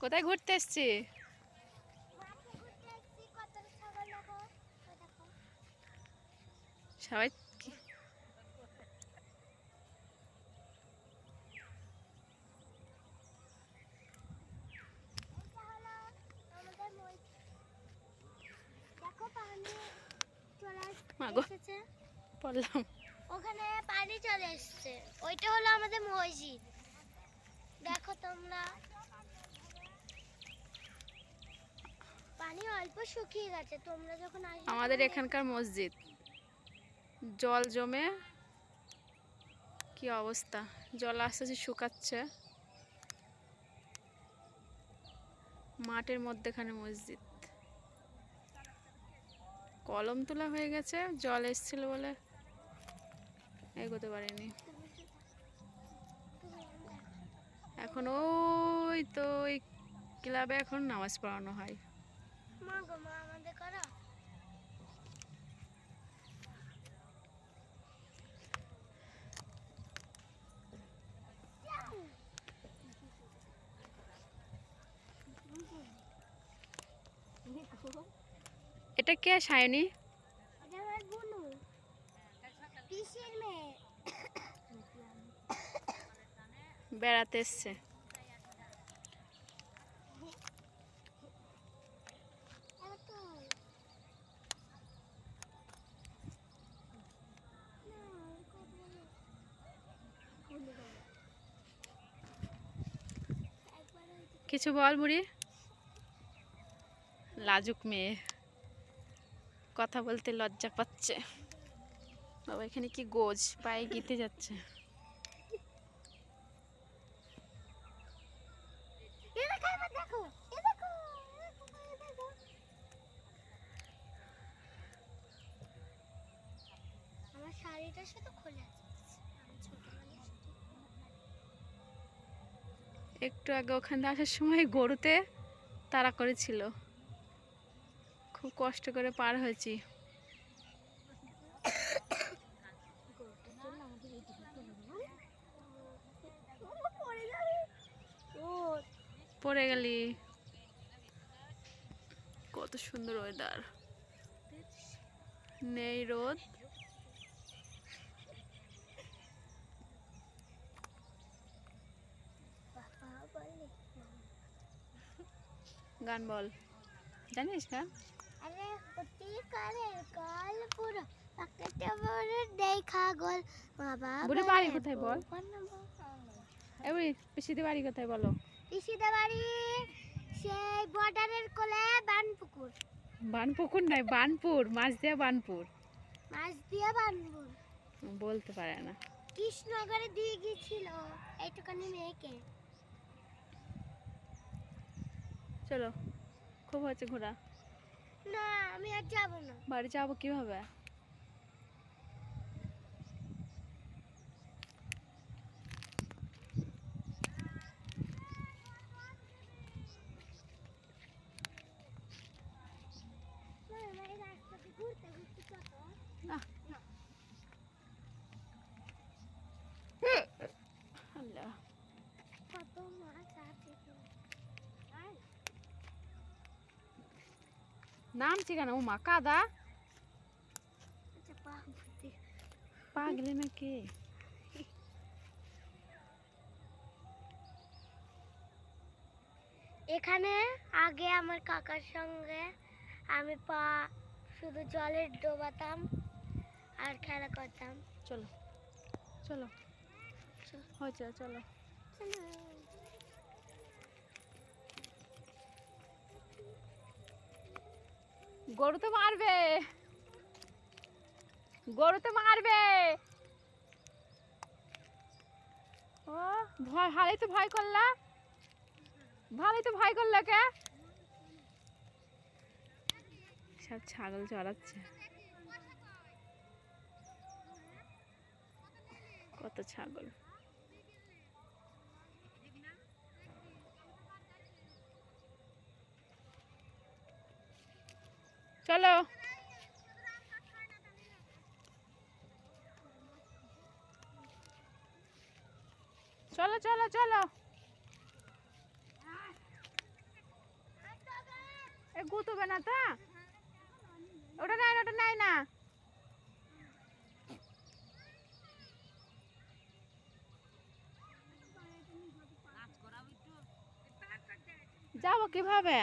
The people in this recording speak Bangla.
কোথায় ঘুরতে এসছি? সবাই ওখানে পানি চলে এসেছে। ওইটা হলো আমাদের মসজিদ। দেখো তোমরা পানি অল্প শুকিয়ে গেছে তোমরা যখন আসবে আমাদের এখানকার মসজিদ। জল জমে কি অবস্থা? জল আস্তে আস্তে শুকাচ্ছে। মাঠের মধ্যেখানে মসজিদ। কলম তোলা হয়ে গেছে জল এসছিল বলে এগোতে পারিনি। এখন ওই তো ওই ক্লাবে এখন নামাজ পড়ানো হয়। মা গো মা আমাদের করো। এটা কে সায়নি? বেড়াতে এসছে এবার তো না, ওর কথা বলো। একবার ওই- কিছু বল বুড়ি লাজুক মেয়ে। কথা বলতে লজ্জা পাচ্ছে। বাবা, এখানে কি গোজ? পায়ে গিতে যাচ্ছে। আমার শাড়িটা শুধু খোলা একটু আগে ওখান আসার সময় গরুতে তাড়া করেছিল। খুব কষ্ট করে পার হয়েছি। পড়ে গেলি। কত সুন্দর ওয়েদার নেই রোদ বাবা বলে গান বল। জানিস গান আরে হতি করে কল পুরো পাকেটে বড় দেখা গোল বাবা বুড়ি বাড়ি কোথায় বল? এবারে পিসিদের বাড়ি কোথায় বলো? পিসিদা বাড়ি সেই বর্ডারের কোলে বানপুকুর। বানপুকুর নয় বানপুর মাছ দিয়া বানপুর। মাছ দিয়ে বানপুর। বলতে পারে না। কৃষ্ণনগরে দিয়ে গিয়েছিল এইটুখানি মেয়েকে। চলো খুব হয়েছে ঘোরা। না আমি আর যাব না। বাড়ি যাব কীভাবে না, আমার এই রাস্তাতে ঘুরতে ঘুরতে কত না আল্লাহ কত মাছ আছে তো। আর নামছি কেন ও মা কাদা। পা ভর্তি। নাকি? এখানে আগে আমার কাকার সঙ্গে আমি পা শুধু জলে ডোবাতাম আর খেলা করতাম। চলো চলো। হয়েছে চলো। গরু তো মারবে। গরু তো মারবে। ও, ভয়, ভালোই তো ভয় করলা। ভালোই তো ভয় করলা কে? সব ছাগল চড়াচ্ছে। কত ছাগল। চলো। চলো চলো চলো। এ গুতবে না তো? ওটা নাই ওটা নাই না। যাব কীভাবে?